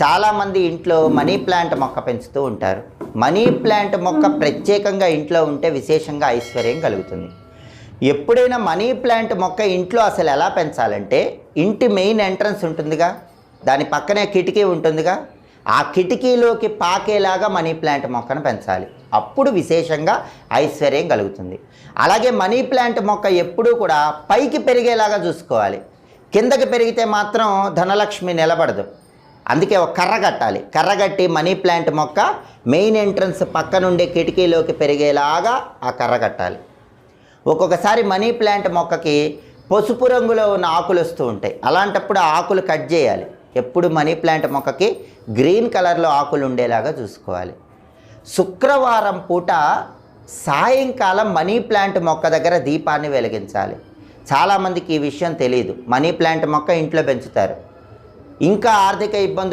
చాలామంది ఇంట్లో money plant మొక్క పెంచుతూ ఉంటారు. మనీ ప్లాంట్ మొక్క ప్రత్యేకంగా ఇంట్లో ఉంటే విశేషంగా ఐశ్వర్యం కలుగుతుంది. ఎప్పుడైనా మనీ ప్లాంట్ మొక్క ఇంట్లో అసలు ఎలా పెంచాలంటే ఇంటి మెయిన్ ఎంట్రన్స్ ఉంటుందిగా దాని పక్కనే కిటికీ ఉంటుందిగా ఆ కిటికీలోకి పాకేలాగా మనీ ప్లాంట్ మొక్కను పెంచాలి. అప్పుడు విశేషంగా ఐశ్వర్యం కలుగుతుంది. అలాగే మనీ ప్లాంట్ మొక్క ఎప్పుడూ కూడా పైకి పెరిగేలాగా చూసుకోవాలి. కిందకి పెరిగితే మాత్రం ధనలక్ష్మి నిలబడదు. అందుకే ఒక కర్ర కట్టాలి. కర్ర కట్టి మనీ ప్లాంట్ మొక్క మెయిన్ ఎంట్రన్స్ పక్క నుండి కిటికీలోకి పెరిగేలాగా ఆ కర్ర కట్టాలి. ఒక్కొక్కసారి మనీ ప్లాంట్ మొక్కకి పసుపు రంగులో ఉన్న ఆకులు వస్తూ ఉంటాయి. అలాంటప్పుడు ఆకులు కట్ చేయాలి. ఎప్పుడు మనీ ప్లాంట్ మొక్కకి గ్రీన్ కలర్లో ఆకులు ఉండేలాగా చూసుకోవాలి. శుక్రవారం పూట సాయంకాలం మనీ ప్లాంట్ మొక్క దగ్గర దీపాన్ని వెలిగించాలి. చాలామందికి ఈ విషయం తెలియదు మనీ ప్లాంట్ మొక్క ఇంట్లో పెంచుతారు. ఇంకా ఆర్థిక ఇబ్బందులు